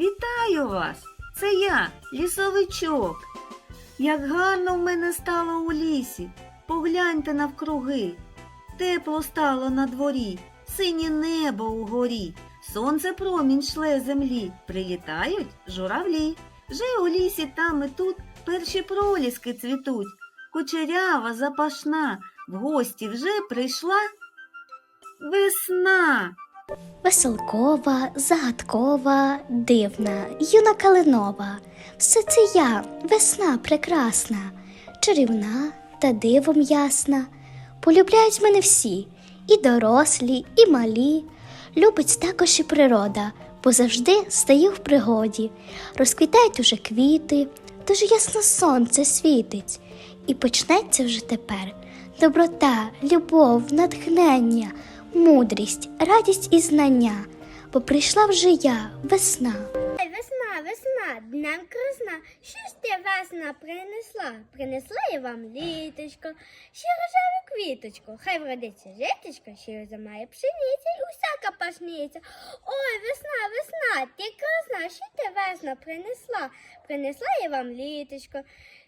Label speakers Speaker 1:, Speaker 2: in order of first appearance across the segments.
Speaker 1: Вітаю вас! Це я, лісовичок. Як гарно в мене стало у лісі. Погляньте навкруги. Тепло стало на дворі, синє небо угорі, сонце промінь шле землі, прилітають журавлі. Вже у лісі там і тут перші проліски цвітуть. Кучерява запашна, в гості вже прийшла весна.
Speaker 2: Веселкова, загадкова, дивна, юна калинова. Все це я, весна прекрасна, чарівна та дивом ясна. Полюбляють мене всі, і дорослі, і малі. Любить також і природа, бо завжди стаю в пригоді. Розквітають уже квіти, тож ясно сонце світить. І почнеться вже тепер доброта, любов, натхнення, мудрість, радість і знання, бо прийшла вже я, весна.
Speaker 3: Днем красна, що ж ти весна принесла? Принесла я вам літочко, ще рожеву квіточку, хай вродиться житочко, що замає пшениця і усяка пашниця. Ой, весна, весна, ти красна, що ти весна принесла? Принесла я вам літочко,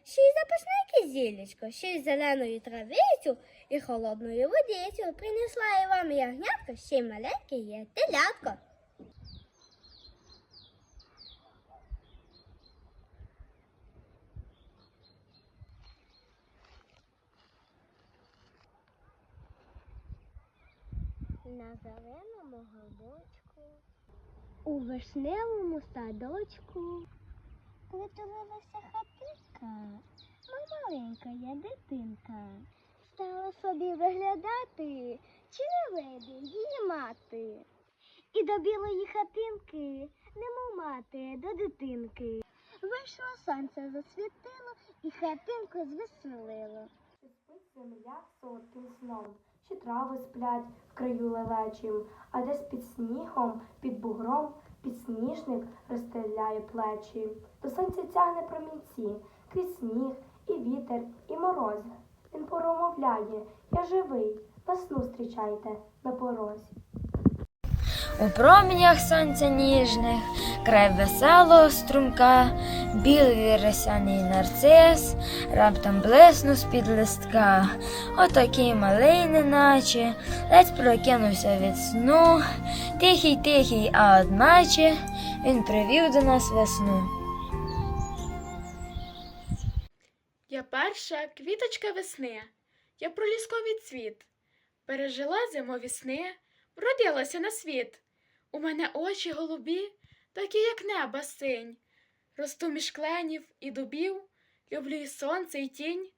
Speaker 3: ще й запашне зілечко, ще й зеленою травицю і холодною водицю. Принесла я вам ягнятко, ще й маленьке є телятко. На зеленому горбочку, у вишневому садочку. Коли тулилася хатинка, маленька я дитинка. Стала собі виглядати, чи не вийде її мати. І до білої хатинки, немов мати до дитинки. Вийшло сонце засвітило і хатинку звеселило.
Speaker 4: Земля солодким сном, ще трави сплять в краю лелечим, а десь під снігом, під бугром, підсніжник розстеляє плечі. До сонця тягне промінці, крізь сніг, і вітер, і мороз. Він промовляє, я живий, весну зустрічайте на порозі.
Speaker 5: У промінях сонця ніжних, край веселого струмка, білий ресяний нарцис, раптом блиснув з-під листка. Отакий малий, неначе, ледь прокинувся від сну, тихий, тихий, а одначе він привів до нас весну.
Speaker 6: Я перша квіточка весни, я пролісковий цвіт. Пережила зимові сни, вродилася на світ. У мене очі голубі, такі, як неба синь. Росту між кленів і дубів, люблю і сонце, і тінь.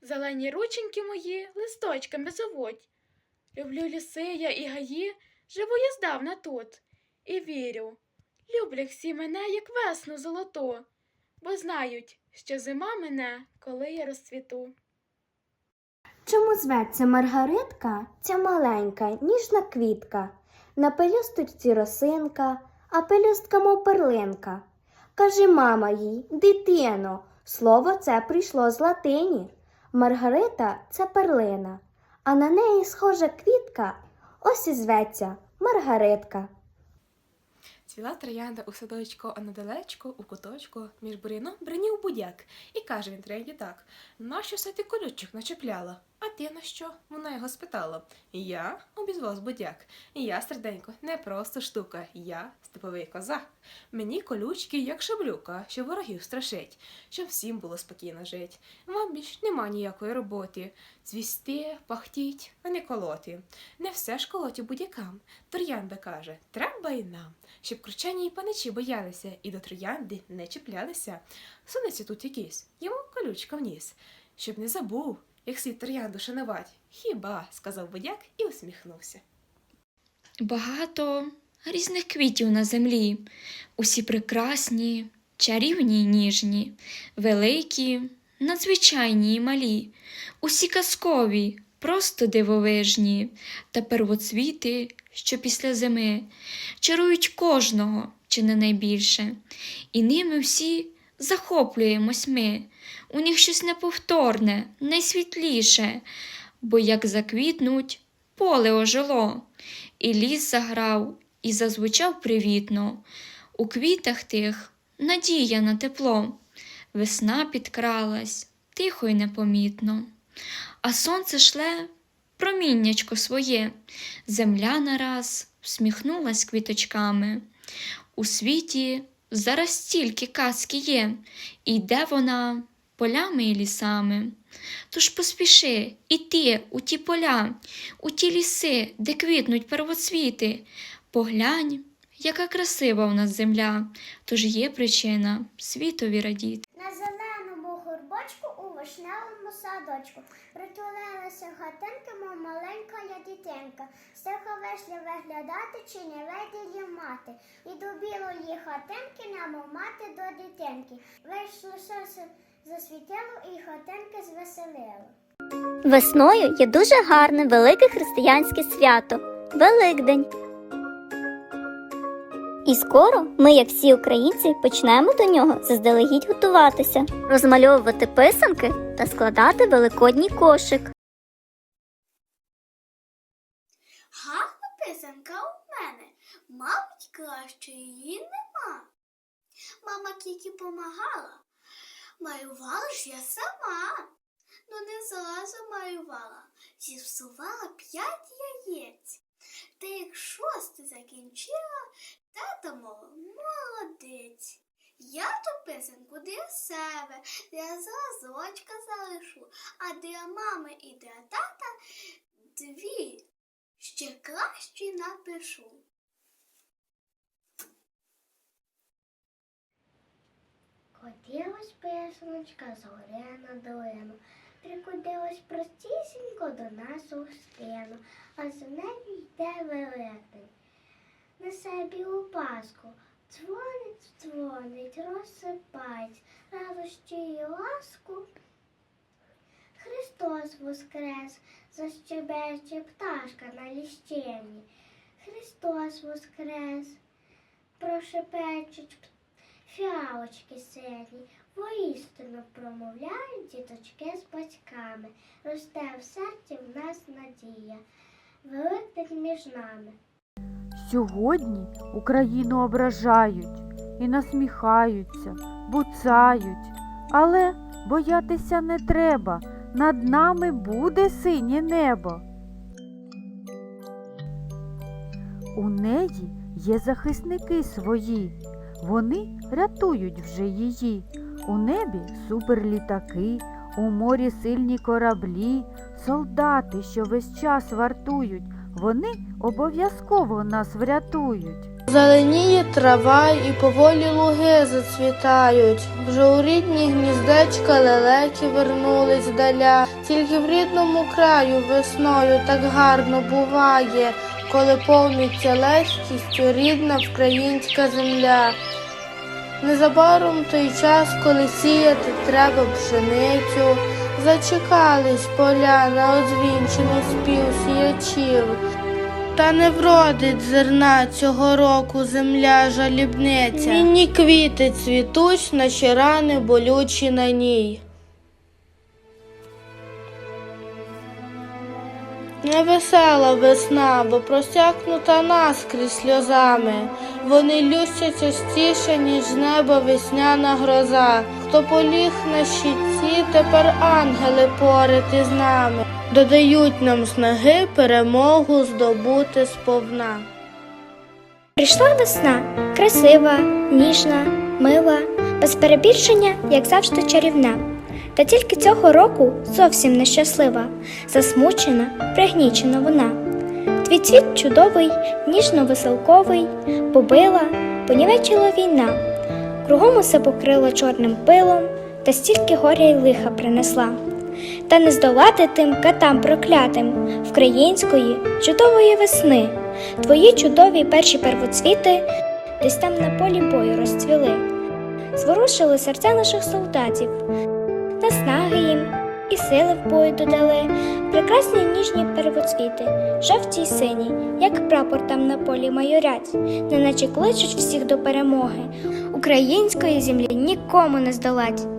Speaker 6: Зелені рученьки мої листочками зовуть. Люблю ліси я і гаї, живу я здавна тут. І вірю, люблять всі мене, як весну золоту, бо знають, що зима мене, коли я розцвіту.
Speaker 2: Чому зветься Маргаритка, ця маленька, ніжна квітка? На пелюсточці росинка, а пелюстка мов перлинка. Каже мама їй, дитино, слово це прийшло з латині. Маргарита це перлина, а на неї схожа квітка, ось і зветься Маргаритка.
Speaker 7: Цвіла троянда у садочку, а недалечко, у куточку, між буряном бринів будяк. І каже він троянді так: нащо се ти колючок начепляла? А ти на що? Вона його спитала. Я обізвав будяк. Я, серденько, не просто штука, я степовий козак. Мені колючки, як шаблюка, що ворогів страшить, щоб всім було спокійно жить. Вам більш нема ніякої роботи. Цвісти, пахтіть, а не колоти. Не все ж колоті будякам. Троянда каже, треба і нам, щоб кручані й паничі боялися і до троянди не чіплялися. Сонеться тут якийсь, йому колючка вніс, щоб не забув, як слід троянду шанувать. Хіба, сказав будяк і усміхнувся.
Speaker 8: Багато різних квітів на землі, усі прекрасні, чарівні й ніжні, великі, надзвичайні й малі, усі казкові, просто дивовижні, та первоцвіти, що після зими, чарують кожного, чи не найбільше, і ними всі захоплюємось ми. У них щось неповторне, найсвітліше, бо як заквітнуть, поле ожило, і ліс заграв, і зазвучав привітно. У квітах тих надія на тепло. Весна підкралась тихо й непомітно, а сонце шле проміннячко своє. Земля нараз всміхнулась квіточками. У світі зараз стільки казки є, і йде вона полями і лісами. Тож поспіши іти у ті поля, у ті ліси, де квітнуть первоцвіти. Поглянь, яка красива в нас земля, тож є причина світові радіти.
Speaker 3: На зеленому горбочку у вишневому садочку притулилася хатинка, мов маленька я дитинка. Стиха вийшли виглядати, чи не виділі мати. І до білої хатинки, немов мати до дитинки. Вийшло сонце засвітило і хатинки звеселило.
Speaker 9: Весною є дуже гарне велике християнське свято Великдень. І скоро ми, як всі українці, почнемо до нього заздалегідь готуватися, розмальовувати писанки та складати великодній кошик.
Speaker 3: Гарна писанка у мене, мабуть, краще її нема. Мама тільки помагала. Малювала ж я сама. Ну не зразу малювала, зіпсувала п'ять яєць. Та як шосте закінчила, тата мова молодець. Я ту писанку для себе, для зразочка залишу, а для мами і для тата дві ще краще напишу. Котилась писаночка з гори на долину, прикудилась простісінько до нас у стіну, а за нею йде великдень. Несе білу паску, дзвонить, дзвонить, розсипається, радощі і ласку. Христос воскрес, защебече пташка на ліщині. Христос воскрес, прошепечуть фіалочки сині, воістину промовляють діточки з батьками. Росте в серці в нас надія, великдень між нами.
Speaker 10: Сьогодні Україну ображають і насміхаються, буцають, але боятися не треба. Над нами буде синє небо. У неї є захисники свої, вони рятують вже її. У небі суперлітаки, у морі сильні кораблі, солдати, що весь час вартують, вони обов'язково нас врятують.
Speaker 11: Зеленіє трава і поволі луги зацвітають. Вже у рідні гніздечка лелеки вернулись здаля. Тільки в рідному краю весною так гарно буває, коли повниться легкістю рідна українська земля. Незабаром той час, коли сіяти треба пшеницю, зачекались поля на озвінчений спів сіячів. Та не вродить зерна цього року земля жалібниця. Вінні квіти цвітуть, наче рани болючі на ній. Невесела весна, бо просякнута наскрізь сльозами. Вони лються частіше, ніж з неба весняна гроза. Хто поліг на щитці, тепер ангели поряд із нами. Додають нам снаги перемогу здобути сповна.
Speaker 3: Прийшла весна, красива, ніжна, мила, без перебільшення, як завжди, чарівна. Та тільки цього року зовсім нещаслива, засмучена, пригнічена вона. Твій цвіт чудовий, ніжно-веселковий, побила, понівечила війна. Кругом усе покрила чорним пилом, та стільки горя й лиха принесла. Та не здолати тим катам проклятим вкраїнської чудової весни. Твої чудові перші первоцвіти десь там на полі бою розцвіли, зворушили серця наших солдатів, наснаги їм і сили в бою додали, прекрасні ніжні первоцвіти, жовті й сині, як прапор там на полі майорять, неначе кличуть всіх до перемоги. Української землі нікому не здолать.